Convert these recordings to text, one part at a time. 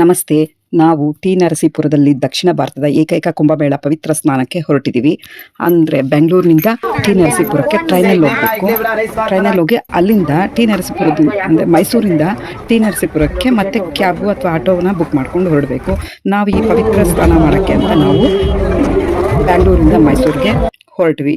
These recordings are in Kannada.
ನಮಸ್ತೆ. ನಾವು ಟಿ ನರಸೀಪುರದಲ್ಲಿ ದಕ್ಷಿಣ ಭಾರತದ ಏಕೈಕ ಕುಂಭಮೇಳ ಪವಿತ್ರ ಸ್ನಾನಕ್ಕೆ ಹೊರಟಿದ್ದೀವಿ. ಅಂದರೆ ಬೆಂಗಳೂರಿನಿಂದ ಟಿ ನರಸೀಪುರಕ್ಕೆ ಟ್ರೈನಲ್ಲಿ ಹೋಗಬೇಕು. ಟ್ರೈನಲ್ಲಿ ಹೋಗಿ ಅಲ್ಲಿಂದ ಟಿ ನರಸೀಪುರದ ಅಂದರೆ ಮೈಸೂರಿಂದ ಟಿ ನರಸೀಪುರಕ್ಕೆ ಮತ್ತೆ ಕ್ಯಾಬು ಅಥವಾ ಆಟೋವನ್ನ ಬುಕ್ ಮಾಡ್ಕೊಂಡು ಹೊರಡಬೇಕು. ನಾವು ಈ ಪವಿತ್ರ ಸ್ನಾನ ಮಾಡೋಕ್ಕೆ ಅಂತ ನಾವು ಬೆಂಗಳೂರಿಂದ ಮೈಸೂರಿಗೆ ಹೊರಟ್ವಿ.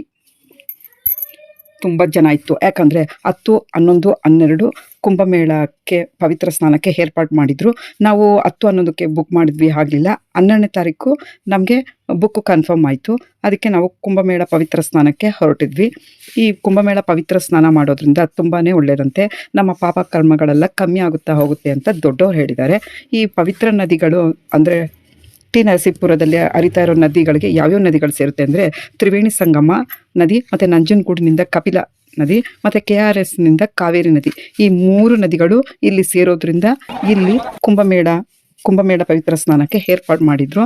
ತುಂಬ ಜನ ಇತ್ತು. ಯಾಕಂದರೆ ಹತ್ತು, ಹನ್ನೊಂದು, ಹನ್ನೆರಡು ಕುಂಭಮೇಳಕ್ಕೆ, ಪವಿತ್ರ ಸ್ನಾನಕ್ಕೆ ಏರ್ಪಾಡು ಮಾಡಿದ್ರು. ನಾವು ಹತ್ತು, ಹನ್ನೊಂದಕ್ಕೆ ಬುಕ್ ಮಾಡಿದ್ವಿ, ಆಗಲಿಲ್ಲ. ಹನ್ನೆರಡನೇ ತಾರೀಕು ನಮಗೆ ಬುಕ್ ಕನ್ಫರ್ಮ್ ಆಯಿತು. ಅದಕ್ಕೆ ನಾವು ಕುಂಭಮೇಳ ಪವಿತ್ರ ಸ್ನಾನಕ್ಕೆ ಹೊರಟಿದ್ವಿ. ಈ ಕುಂಭಮೇಳ ಪವಿತ್ರ ಸ್ನಾನ ಮಾಡೋದ್ರಿಂದ ತುಂಬಾ ಒಳ್ಳೆಯದಂತೆ. ನಮ್ಮ ಪಾಪ ಕರ್ಮಗಳೆಲ್ಲ ಕಮ್ಮಿ ಆಗುತ್ತಾ ಹೋಗುತ್ತೆ ಅಂತ ದೊಡ್ಡವ್ರು ಹೇಳಿದ್ದಾರೆ. ಈ ಪವಿತ್ರ ನದಿಗಳು ಅಂದರೆ ಟಿ ನರಸೀಪುರದಲ್ಲಿ ಹರಿತಾ ಇರೋ ನದಿಗಳಿಗೆ ಯಾವ್ಯಾವ ನದಿಗಳು ಸೇರುತ್ತೆ ಅಂದರೆ ತ್ರಿವೇಣಿ ಸಂಗಮ ನದಿ ಮತ್ತು ನಂಜನಗೂಡಿನಿಂದ ಕಪಿಲ ನದಿ ಮತ್ತು ಕೆ ಆರ್ ಎಸ್ನಿಂದ ಕಾವೇರಿ ನದಿ. ಈ ಮೂರು ನದಿಗಳು ಇಲ್ಲಿ ಸೇರೋದ್ರಿಂದ ಇಲ್ಲಿ ಕುಂಭಮೇಳ ಕುಂಭಮೇಳ ಪವಿತ್ರ ಸ್ನಾನಕ್ಕೆ ಏರ್ಪಾಡು ಮಾಡಿದ್ರು.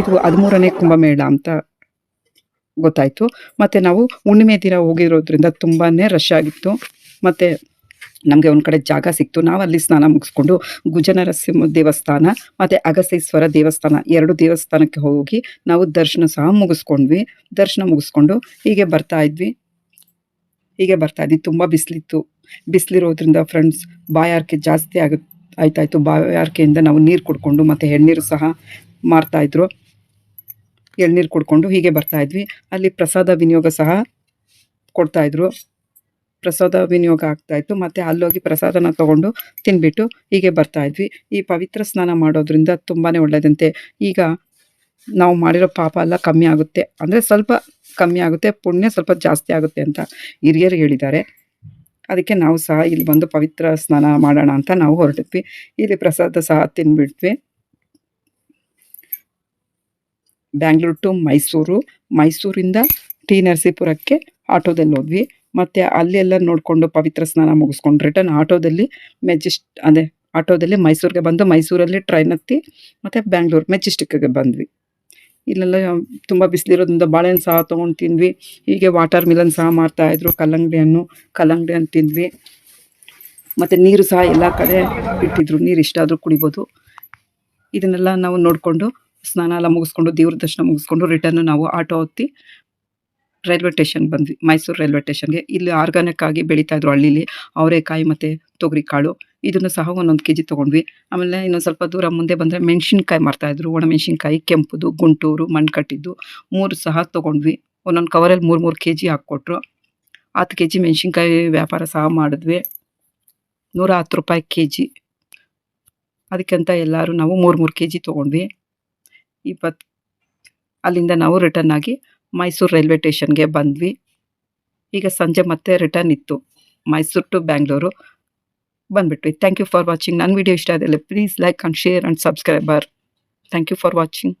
ಇದು ಹದಿಮೂರನೇ ಕುಂಭಮೇಳ ಅಂತ ಗೊತ್ತಾಯಿತು. ಮತ್ತು ನಾವು ಹುಣ್ಣಿಮೆ ದಿನ ಹೋಗಿರೋದ್ರಿಂದ ತುಂಬಾ ರಶ್ ಆಗಿತ್ತು. ಮತ್ತು ನಮಗೆ ಒಂದು ಕಡೆ ಜಾಗ ಸಿಕ್ತು. ನಾವು ಅಲ್ಲಿ ಸ್ನಾನ ಮುಗಿಸ್ಕೊಂಡು ಗುಜನರಸಿಂಹ ದೇವಸ್ಥಾನ ಮತ್ತು ಅಗಸೇಶ್ವರ ದೇವಸ್ಥಾನ ಎರಡು ದೇವಸ್ಥಾನಕ್ಕೆ ಹೋಗಿ ನಾವು ದರ್ಶನ ಸಹ ಮುಗಿಸ್ಕೊಂಡ್ವಿ. ದರ್ಶನ ಮುಗಿಸ್ಕೊಂಡು ಹೀಗೆ ಬರ್ತಾ ಇದ್ವಿ. ಹೀಗೆ ಬರ್ತಾ ಇದ್ವಿ. ತುಂಬ ಬಿಸಿಲಿತ್ತು. ಬಿಸಿಲಿರೋದ್ರಿಂದ ಫ್ರೆಂಡ್ಸ್ ಬಾಯಾರಿಕೆ ಜಾಸ್ತಿ ಆಗ ಆಯ್ತಾಯಿತು. ಬಾಯಾರಿಕೆಯಿಂದ ನಾವು ನೀರು ಕುಡ್ಕೊಂಡು ಮತ್ತು ಎಳ್ನೀರು ಸಹ ಮಾರ್ತಾಯಿದ್ರು ಎಳ್ನೀರು ಕುಡ್ಕೊಂಡು ಹೀಗೆ ಬರ್ತಾ ಇದ್ವಿ. ಅಲ್ಲಿ ಪ್ರಸಾದ ವಿನಿಯೋಗ ಸಹ ಕೊಡ್ತಾಯಿದ್ರು ಪ್ರಸಾದ ವಿನಿಯೋಗ ಆಗ್ತಾಯಿತ್ತು ಮತ್ತು ಅಲ್ಲೋಗಿ ಪ್ರಸಾದನ ತಗೊಂಡು ತಿನ್ಬಿಟ್ಟು ಹೀಗೆ ಬರ್ತಾ ಇದ್ವಿ. ಈ ಪವಿತ್ರ ಸ್ನಾನ ಮಾಡೋದ್ರಿಂದ ತುಂಬಾ ಒಳ್ಳೆಯದಂತೆ ಈಗ ನಾವು ಮಾಡಿರೋ ಪಾಪ ಎಲ್ಲ ಕಮ್ಮಿ ಆಗುತ್ತೆ. ಅಂದರೆ ಸ್ವಲ್ಪ ಕಮ್ಮಿ ಆಗುತ್ತೆ, ಪುಣ್ಯ ಸ್ವಲ್ಪ ಜಾಸ್ತಿ ಆಗುತ್ತೆ ಅಂತ ಹಿರಿಯರು ಹೇಳಿದ್ದಾರೆ. ಅದಕ್ಕೆ ನಾವು ಸಹ ಇಲ್ಲಿ ಬಂದು ಪವಿತ್ರ ಸ್ನಾನ ಮಾಡೋಣ ಅಂತ ನಾವು ಹೊರಟಿದ್ವಿ. ಇಲ್ಲಿ ಪ್ರಸಾದ ಸಹ ತಿನ್ಬಿಟ್ವಿ. ಬ್ಯಾಂಗ್ಳೂರು ಟು ಮೈಸೂರು. ಮೈಸೂರಿಂದ ಟಿ ನರಸೀಪುರಕ್ಕೆ ಆಟೋದಲ್ಲಿ ಹೋದ್ವಿ. ಮತ್ತು ಅಲ್ಲೆಲ್ಲ ನೋಡಿಕೊಂಡು ಪವಿತ್ರ ಸ್ನಾನ ಮುಗಿಸ್ಕೊಂಡು ರಿಟರ್ನ್ ಆಟೋದಲ್ಲಿ ಮೆಜೆಸ್ಟ್ ಅದೇ ಆಟೋದಲ್ಲಿ ಮೈಸೂರಿಗೆ ಬಂದು ಮೈಸೂರಲ್ಲಿ ಟ್ರೈನ್ ಹತ್ತಿ ಮತ್ತು ಬ್ಯಾಂಗ್ಳೂರು ಮೆಜೆಸ್ಟಿಕ್ಗೆ ಬಂದ್ವಿ. ಇಲ್ಲೆಲ್ಲ ತುಂಬ ಬಿಸಿಲಿರೋದ್ರಿಂದ ಬಾಳೆಹಣ್ಣು ಸಹ ತೊಗೊಂಡು ತಿಂದ್ವಿ ಹೀಗೆ ವಾಟರ್ ಮಿಲನ್ ಸಹ ಮಾಡ್ತಾಯಿದ್ರು ಕಲ್ಲಂಗಡಿ ಹಣ್ಣು ಕಲ್ಲಂಗಡಿ ಹಣ್ಣು ತಿಂದ್ವಿ. ಮತ್ತು ನೀರು ಸಹ ಎಲ್ಲ ಕಡೆ ಇಟ್ಟಿದ್ರು. ನೀರು ಇಷ್ಟಾದರೂ ಕುಡಿಬೋದು. ಇದನ್ನೆಲ್ಲ ನಾವು ನೋಡಿಕೊಂಡು ಸ್ನಾನ ಎಲ್ಲ ಮುಗಿಸ್ಕೊಂಡು ದೇವ್ರ ದರ್ಶನ ಮುಗಿಸ್ಕೊಂಡು ರಿಟರ್ನ್ ನಾವು ಆಟೋ ಹತ್ತಿ ರೈಲ್ವೆ ಸ್ಟೇಷನ್ ಬಂದ್ವಿ, ಮೈಸೂರು ರೈಲ್ವೆ ಸ್ಟೇಷನ್ಗೆ. ಇಲ್ಲಿ ಆರ್ಗಾನಿಕ್ ಆಗಿ ಬೆಳೀತಾ ಇದ್ರು ಹಳ್ಳಿಲಿ. ಅವರೆಕಾಯಿ ಮತ್ತು ತೊಗರಿ ಕಾಳು. ಇದನ್ನು ಸಹ ಒಂದೊಂದು ಕೆ ಜಿ ತೊಗೊಂಡ್ವಿ. ಆಮೇಲೆ ಇನ್ನೊಂದು ಸ್ವಲ್ಪ ದೂರ ಮುಂದೆ ಬಂದರೆ ಮೆಣಸಿನ್ಕಾಯಿ ಮಾರ್ತಾಯಿದ್ರು ಒಣಮೆಣಸಿನ್ಕಾಯಿ, ಕೆಂಪುದು, ಗುಂಟೂರು ಮಣ್ಣು ಕಟ್ಟಿದ್ದು ಮೂರು ಸಹ ತೊಗೊಂಡ್ವಿ. ಒಂದೊಂದು ಕವರಲ್ಲಿ ಮೂರು ಮೂರು ಕೆ ಜಿ ಹಾಕ್ಕೊಟ್ರು. ಹತ್ತು ಕೆ ಜಿ ಮೆಣಸಿನ್ಕಾಯಿ ವ್ಯಾಪಾರ ಸಹ ಮಾಡಿದ್ವಿ. ನೂರ ಹತ್ತು ರೂಪಾಯಿ ಕೆ ಜಿ ಅದಕ್ಕಂತ ಎಲ್ಲರೂ ನಾವು ಮೂರು ಮೂರು ಕೆ ಜಿ ತೊಗೊಂಡ್ವಿ. ಇಪ್ಪತ್ತು ಅಲ್ಲಿಂದ ನಾವು ರಿಟರ್ನ್ ಆಗಿ ಮೈಸೂರು ರೈಲ್ವೆ ಸ್ಟೇಷನ್ಗೆ ಬಂದ್ವಿ. ಈಗ ಸಂಜೆ ಮತ್ತೆ ರಿಟರ್ನ್ ಇತ್ತು. ಮೈಸೂರು ಟು ಬ್ಯಾಂಗ್ಳೂರು ಬಂದ್ಬಿಟ್ವಿ. ಥ್ಯಾಂಕ್ ಯು ಫಾರ್ ವಾಚಿಂಗ್ ನನ್ನ ವಿಡಿಯೋ ಇಷ್ಟ ಆದಲ್ಲಿ please like and share and subscriber thank you for watching